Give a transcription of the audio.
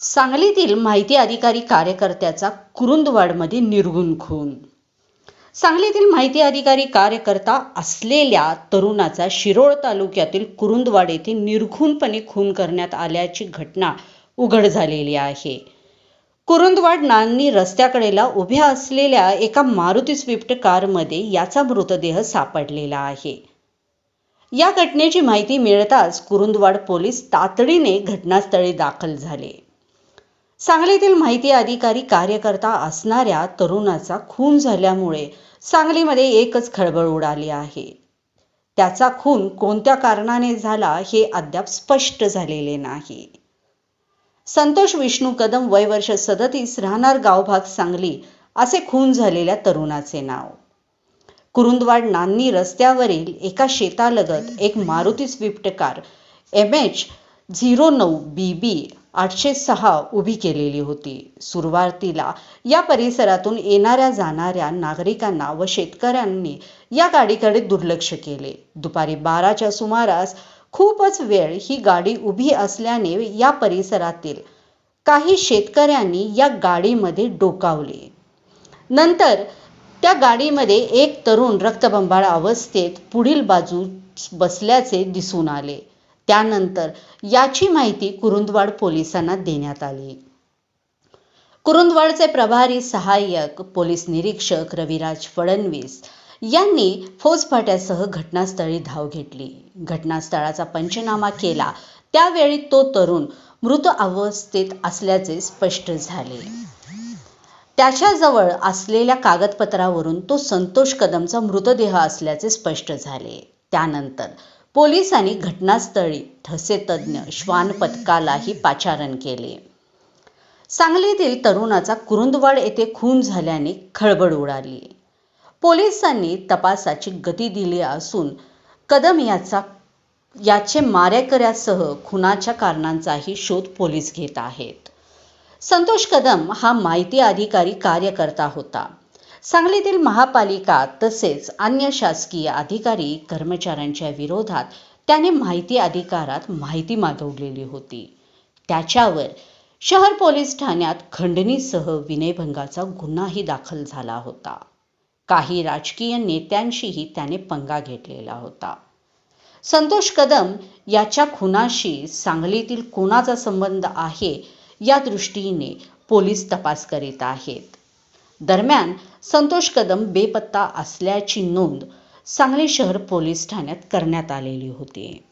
सांगलीतील माहिती अधिकारी कार्यकर्त्याचा कुरुंदवाडमध्ये निर्गुण खून. सांगलीतील माहिती अधिकारी कार्यकर्ता असलेल्या तरुणाचा शिरोळ तालुक्यातील कुरुंदवाड येथे निर्घुणपणे खून करण्यात आल्याची घटना उघड झालेली आहे. कुरुंदवाड नांदणी रस्त्याकडेला उभ्या असलेल्या एका मारुती स्विफ्ट कारमध्ये याचा मृतदेह सापडलेला आहे. या घटनेची माहिती मिळताच कुरुंदवाड पोलीस तातडीने घटनास्थळी दाखल झाले. सांगलीतील माहिती अधिकारी कार्यकर्ता असणाऱ्या तरुणाचा खून झाल्यामुळे सांगलीमध्ये एकच खळबळ उडाली आहे. त्याचा खून कोणत्या कारणाने झाला हे अद्याप स्पष्ट झालेले नाही. संतोष विष्णू कदम वय वर्ष सदतीस राहणार गावभाग सांगली असे खून झालेल्या तरुणाचे नाव. कुरुंदवाड नान्नी रस्त्यावरील एका शेतालगत एक Maruti Swift car M H zero नऊ बी बी आठशे सहा उभी केलेली होती. सुरुवातीला या परिसरातून येणाऱ्या जाणाऱ्या नागरिकांना व शेतकऱ्यांनी या गाडीकडे दुर्लक्ष केले. दुपारी बाराच्या सुमारास खूपच वेळ ही गाडी उभी असल्याने या परिसरातील काही शेतकऱ्यांनी या गाडीमध्ये डोकावले. नंतर त्या गाडीमध्ये एक तरुण रक्तबंबाळ अवस्थेत पुढील बाजू बसल्याचे दिसून आले. त्यानंतर याची माहिती कुरुंदवाड पोलिसांना देण्यात आली. कुरुंदवाडचे प्रभारी सहाय्यक पोलीस निरीक्षक रविराज फडणवीस यांनी फौजफाट्यासह घटनास्थळी धाव घेतली. घटनास्थळाचा पंचनामा केला. त्यावेळी तो तरुण मृत अवस्थेत असल्याचे स्पष्ट झाले. त्याच्याजवळ असलेल्या कागदपत्रावरून तो संतोष कदमचा मृतदेह असल्याचे स्पष्ट झाले. त्यानंतर पोलिसांनी घटनास्थळी ठसे श्वान पथकालाही पाचारण केले. सांगलीतील तरुणाचा कुरुंदवाड येथे खून झाल्याने खळबळ उडाली. पोलिसांनी तपासाची गती दिली असून कदम याचा याचे मारेकऱ्यासह खुनाच्या कारणांचाही शोध पोलीस घेत आहेत. संतोष कदम हा माहिती अधिकारी कार्यकर्ता होता. सांगलीतील महापालिका तसेच अन्य शासकीय अधिकारी कर्मचाऱ्यांच्या विरोधात त्याने माहिती अधिकारात माहिती मागवलेली होती. त्याच्यावर शहर पोलीस ठाण्यात खंडणीसह विनयभंगाचा गुन्हाही दाखल झाला होता. काही राजकीय नेत्यांशीही त्याने पंगा घेतलेला होता. संतोष कदम याच्या खुनाशी सांगलीतील कोणाचा संबंध आहे या दृष्टीने पोलीस तपास करीत आहेत. दरम्यान संतोष कदम बेपत्ता असल्याची नोंद सांगली शहर पोलीस ठाण्यात करण्यात आलेली होती.